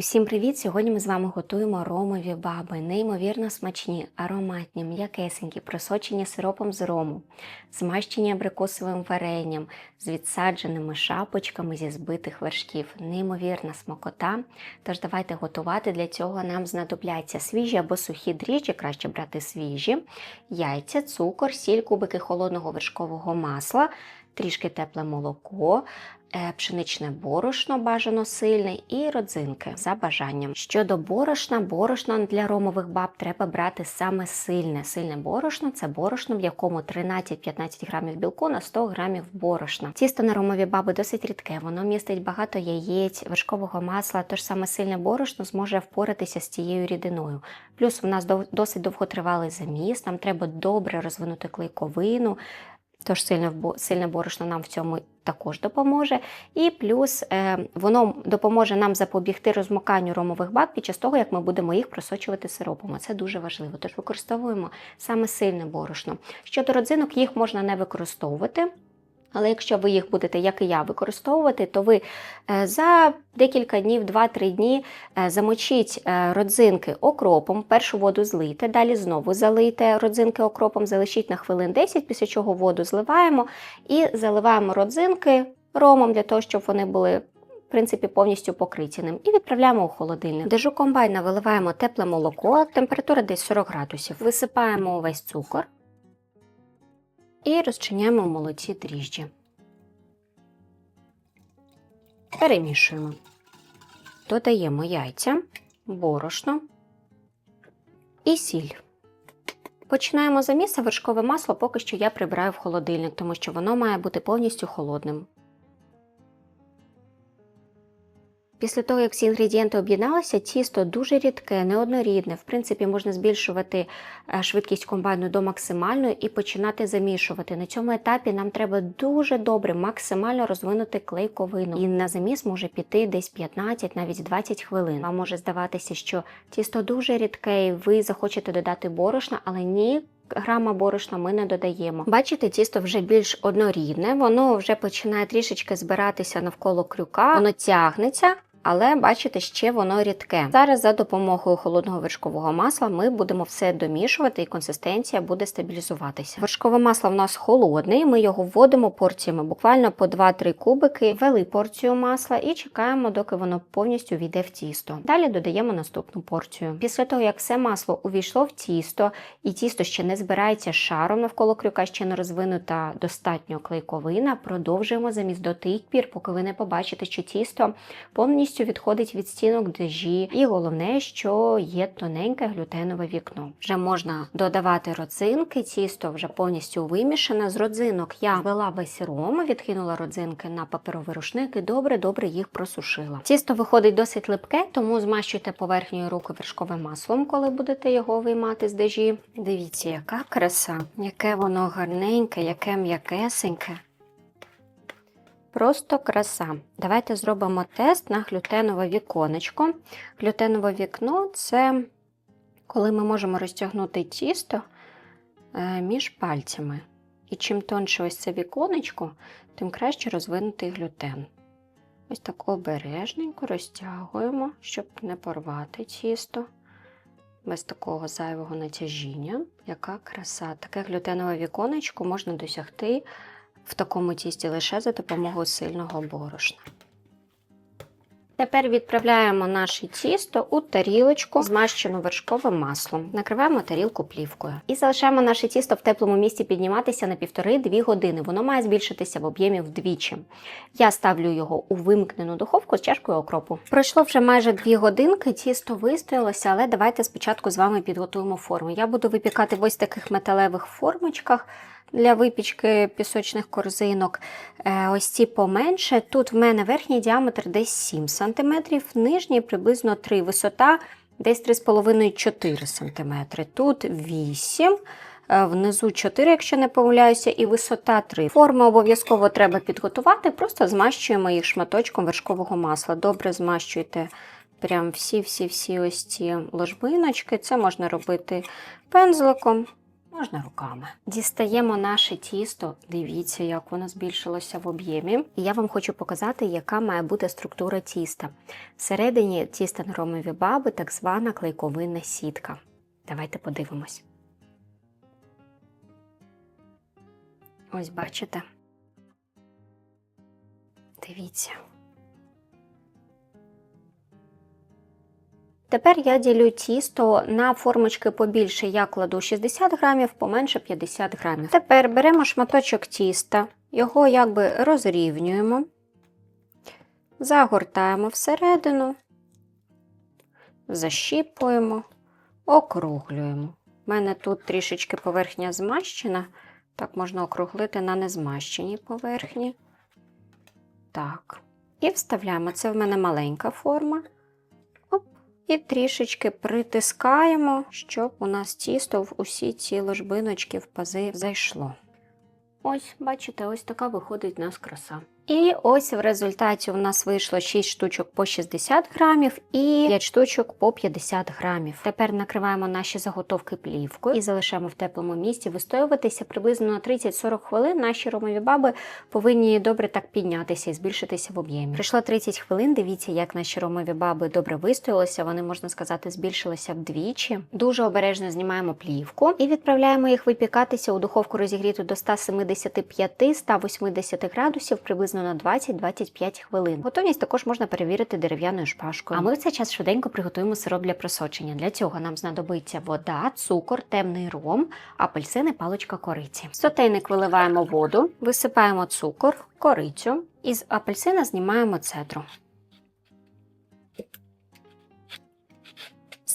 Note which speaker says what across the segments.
Speaker 1: Усім привіт! Сьогодні ми з вами готуємо ромові баби, неймовірно смачні, ароматні, м'якесенькі, просочені сиропом з рому, змащені абрикосовим варенням, з відсадженими шапочками зі збитих вершків. Неймовірна смакота. Тож давайте готувати. Для цього нам знадобляться свіжі або сухі дріжджі, краще брати свіжі, яйця, цукор, сіль, кубики холодного вершкового масла, трішки тепле молоко, е, пшеничне борошно бажано сильне і родзинки за бажанням. Щодо борошна, борошно для ромових баб треба брати саме сильне. Сильне борошно це борошно, в якому 13-15 грамів білку на 100 грамів борошна. Тісто на ромові баби досить рідке, воно містить багато яєць, вершкового масла, тож саме сильне борошно зможе впоратися з цією рідиною. Плюс у нас досить довготривалий заміс, нам треба добре розвинути клейковину. Тож сильне, борошно нам в цьому також допоможе. І плюс е, воно допоможе нам запобігти розмоканню ромових бак під час того, як ми будемо їх просочувати сиропом. Це дуже важливо. Тож використовуємо саме сильне борошно. Щодо родзинок, їх можна не використовувати. Але якщо ви їх будете, як і я, використовувати, то ви е, за декілька днів, 2-3 дні е, замочіть е, родзинки окропом, першу воду злийте, далі знову залийте родзинки окропом, залишіть на хвилин 10, після чого воду зливаємо і заливаємо родзинки ромом для того, щоб вони були. В принципі, повністю покриті ним. І відправляємо у холодильник. В комбайна виливаємо тепле молоко, температура десь 40 градусів. Висипаємо увесь цукор і розчиняємо в молоці дріжджі. Перемішуємо. Додаємо яйця, борошно і сіль. Починаємо заміс, а вершкове масло поки що я прибираю в холодильник, тому що воно має бути повністю холодним. Після того, як всі інгредієнти об'єдналися, тісто дуже рідке, неоднорідне. В принципі, можна збільшувати е, швидкість комбайну до максимальної і починати замішувати. На цьому етапі нам треба дуже добре, максимально розвинути клейковину. І на заміс може піти десь 15, навіть 20 хвилин. Вам може здаватися, що тісто дуже рідке, і ви захочете додати борошна, але ні. Грама борошна ми не додаємо. Бачите, тісто вже більш однорідне, воно вже починає трішечки збиратися навколо крюка, воно тягнеться. Але бачите, ще воно рідке. Зараз за допомогою холодного вершкового масла ми будемо все домішувати, і консистенція буде стабілізуватися. Вершкове масло в нас холодне, ми його вводимо порціями, буквально по 2-3 кубики, ввели порцію масла і чекаємо, доки воно повністю війде в тісто. Далі додаємо наступну порцію. Після того, як все масло увійшло в тісто, і тісто ще не збирається шаром навколо крюка, ще не розвинута достатньо клейковина, продовжуємо замість до тих пір, поки ви не побачите, що тісто повністю відходить від стінок дежі, і головне, що є тоненьке глютенове вікно. Вже можна додавати родзинки, тісто вже повністю вимішане. З родзинок я ввела весь ром, відкинула родзинки на паперовий рушник і добре-добре їх просушила. Тісто виходить досить липке, тому змащуйте поверхньою руки вершковим маслом, коли будете його виймати з дежі. Дивіться, яка краса, яке воно гарненьке, яке м'якесеньке. Просто краса. Давайте зробимо тест на глютенове віконечко. Глютенове вікно це коли ми можемо розтягнути тісто е, між пальцями. І чим тонше ось це віконечко, тим краще розвинутий глютен. Ось так обережненько розтягуємо, щоб не порвати тісто. Без такого зайвого натяжіння. Яка краса. Таке глютенове віконечко можна досягти в такому тісті лише за допомогою сильного борошна. Тепер відправляємо наше тісто у тарілочку, змащену вершковим маслом. Накриваємо тарілку плівкою. І залишаємо наше тісто в теплому місці підніматися на 1,5-2 години. Воно має збільшитися в об'ємі вдвічі. Я ставлю його у вимкнену духовку з чашкою окропу. Пройшло вже майже 2 годинки, тісто вистоялося, але давайте спочатку з вами підготуємо форму. Я буду випікати в ось таких металевих формочках для випічки пісочних корзинок. Е, Ось ці поменше. Тут в мене верхній діаметр десь 7 см, нижній приблизно 3 висота, десь 3,5-4 см. Тут 8 е, Внизу 4, якщо не помиляюся, і висота 3. Форми обов'язково треба підготувати, просто змащуємо їх шматочком вершкового масла. Добре змащуйте прям всі-всі-всі ось ці ложбиночки. Це можна робити пензликом Можна руками. Дістаємо наше тісто. Дивіться, як воно збільшилося в об'ємі. І я вам хочу показати, яка має бути структура тіста. Всередині тіста на ромові баби так звана клейковинна сітка. Давайте подивимось. Ось бачите. Дивіться. Тепер я ділю тісто на формочки побільше. Я кладу 60 грамів, поменше 50 грамів. Тепер беремо шматочок тіста, його якби розрівнюємо, загортаємо всередину, защіпуємо, округлюємо. У мене тут трішечки поверхня змащена, так можна округлити на незмащеній поверхні. Так. І вставляємо. Це в мене маленька форма. І трішечки притискаємо, щоб у нас тісто в усі ці ложбиночки в пази зайшло. Ось, бачите, ось така виходить у нас краса. І ось в результаті у нас вийшло 6 штучок по 60 грамів і 5 штучок по 50 грамів. Тепер накриваємо наші заготовки плівкою і залишаємо в теплому місці вистоюватися приблизно на 30-40 хвилин. Наші ромові баби повинні добре так піднятися і збільшитися в об'ємі. Прийшло 30 хвилин. Дивіться, як наші ромові баби добре вистоялися. Вони, можна сказати, збільшилися вдвічі. Дуже обережно знімаємо плівку і відправляємо їх випікатися у духовку розігріту до 175-180 градусів приблизно на 20-25 хвилин. Готовність також можна перевірити дерев'яною шпажкою. А ми в цей час швиденько приготуємо сироп для просочення. Для цього нам знадобиться вода, цукор, темний ром, апельсини, паличка кориці. В сотейник виливаємо воду, висипаємо цукор, корицю і з апельсина знімаємо цедру.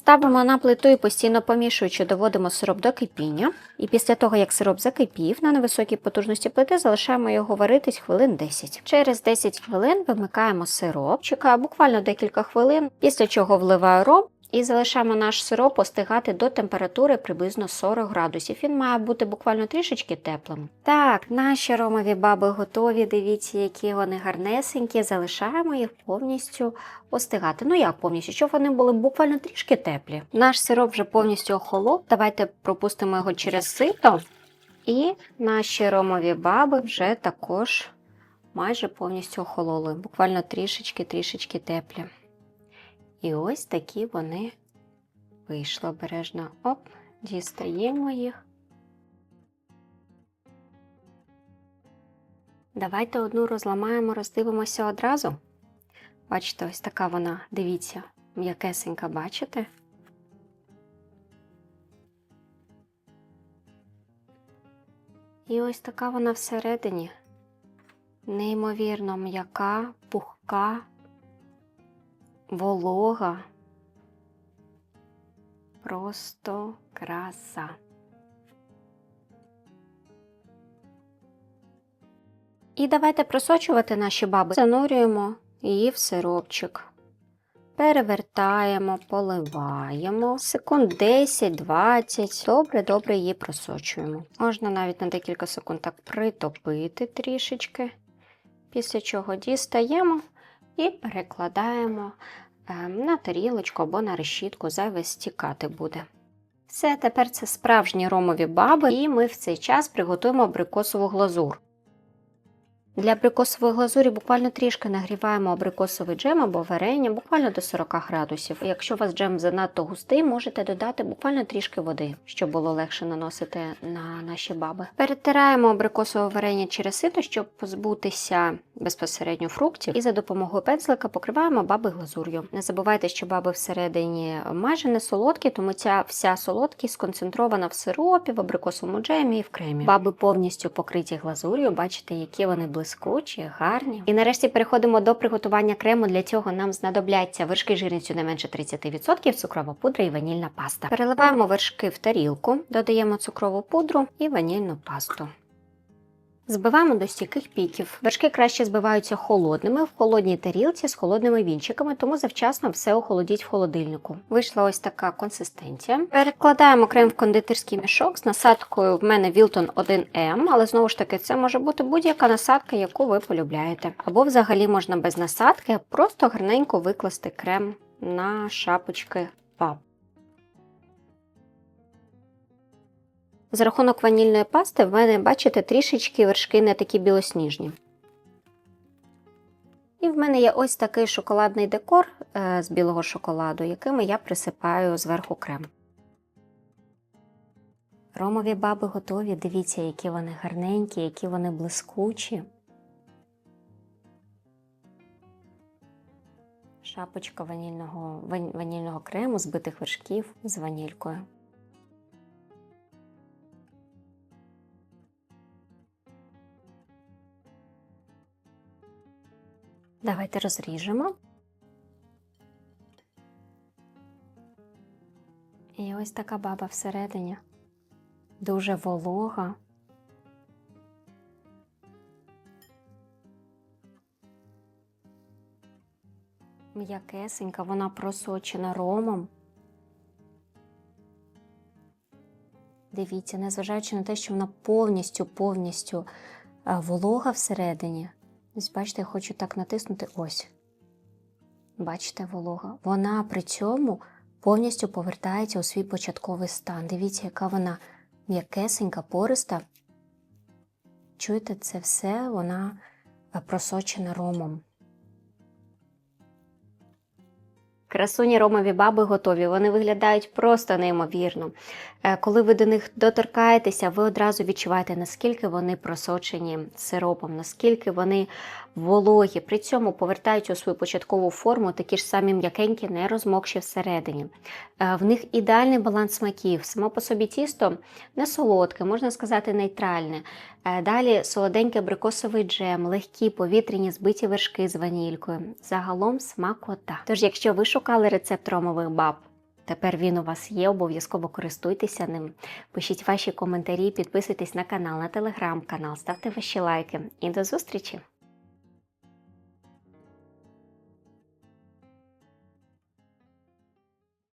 Speaker 1: Ставимо на плиту і постійно помішуючи, доводимо сироп до кипіння. І після того, як сироп закипів, на невисокій потужності плити залишаємо його варитись хвилин 10. Через 10 хвилин вимикаємо сироп, чекаю буквально декілька хвилин, після чого вливаю ром і залишаємо наш сироп остигати до температури приблизно 40 градусів. Він має бути буквально трішечки теплим. Так, наші ромові баби готові. Дивіться, які вони гарнесенькі. Залишаємо їх повністю остигати. Ну як повністю, щоб вони були буквально трішки теплі. Наш сироп вже повністю охолов. Давайте пропустимо його через сито. І наші ромові баби вже також майже повністю охололи. Буквально трішечки-трішечки теплі. І ось такі вони вийшли обережно. Оп, дістаємо їх. Давайте одну розламаємо, роздивимося одразу. Бачите, ось така вона, дивіться, м'якесенька, бачите? І ось така вона всередині. Неймовірно м'яка, пухка волога. Просто краса. І давайте просочувати наші баби. Занурюємо її в сиропчик. Перевертаємо, поливаємо. Секунд 10-20. Добре-добре її просочуємо. Можна навіть на декілька секунд так притопити трішечки. Після чого дістаємо і перекладаємо ем, на тарілочку або на решітку, зайве стікати буде. Все, тепер це справжні ромові баби, і ми в цей час приготуємо абрикосову глазур. Для абрикосової глазурі буквально трішки нагріваємо абрикосовий джем або варення буквально до 40 градусів. Якщо у вас джем занадто густий, можете додати буквально трішки води, щоб було легше наносити на наші баби. Перетираємо абрикосове варення через сито, щоб позбутися безпосередньо фруктів, і за допомогою пензлика покриваємо баби глазур'ю. Не забувайте, що баби всередині майже не солодкі, тому ця вся солодкість сконцентрована в сиропі, в абрикосовому джемі і в кремі. Баби повністю покриті глазур'ю, бачите, які вони блискучі, гарні. І нарешті переходимо до приготування крему. Для цього нам знадобляться вершки жирністю не менше 30%, цукрова пудра і ванільна паста. Переливаємо вершки в тарілку, додаємо цукрову пудру і ванільну пасту. Збиваємо до стійких піків. Вершки краще збиваються холодними в холодній тарілці з холодними вінчиками, тому завчасно все охолодіть в холодильнику. Вийшла ось така консистенція. Перекладаємо крем в кондитерський мішок з насадкою в мене Wilton 1M, але знову ж таки це може бути будь-яка насадка, яку ви полюбляєте. Або взагалі можна без насадки, просто гарненько викласти крем на шапочки баб. За рахунок ванільної пасти в мене, бачите, трішечки вершки не такі білосніжні. І в мене є ось такий шоколадний декор е, з білого шоколаду, якими я присипаю зверху крем. Ромові баби готові. Дивіться, які вони гарненькі, які вони блискучі. Шапочка ванільного, ванільного крему, збитих вершків з ванількою. Давайте розріжемо. І ось така баба всередині. Дуже волога. М'якесенька, вона просочена ромом. Дивіться, незважаючи на те, що вона повністю повністю е, волога всередині. Ось бачите, я хочу так натиснути ось. Бачите, волога. Вона при цьому повністю повертається у свій початковий стан. Дивіться, яка вона м'якесенька, пориста. Чуєте, це все вона просочена ромом. Красуні ромові баби готові. Вони виглядають просто неймовірно. Е, Коли ви до них доторкаєтеся, ви одразу відчуваєте, наскільки вони просочені сиропом, наскільки вони вологі. При цьому повертають у свою початкову форму такі ж самі м'якенькі, не розмокші всередині. Е, В них ідеальний баланс смаків. Само по собі тісто не солодке, можна сказати, нейтральне. Е, Далі солоденький абрикосовий джем, легкі повітряні збиті вершки з ванількою. Загалом смакота. Тож, якщо ви шукали рецепт ромових баб, тепер він у вас є, обов'язково користуйтеся ним. Пишіть ваші коментарі, підписуйтесь на канал, на телеграм-канал, ставте ваші лайки. І до зустрічі!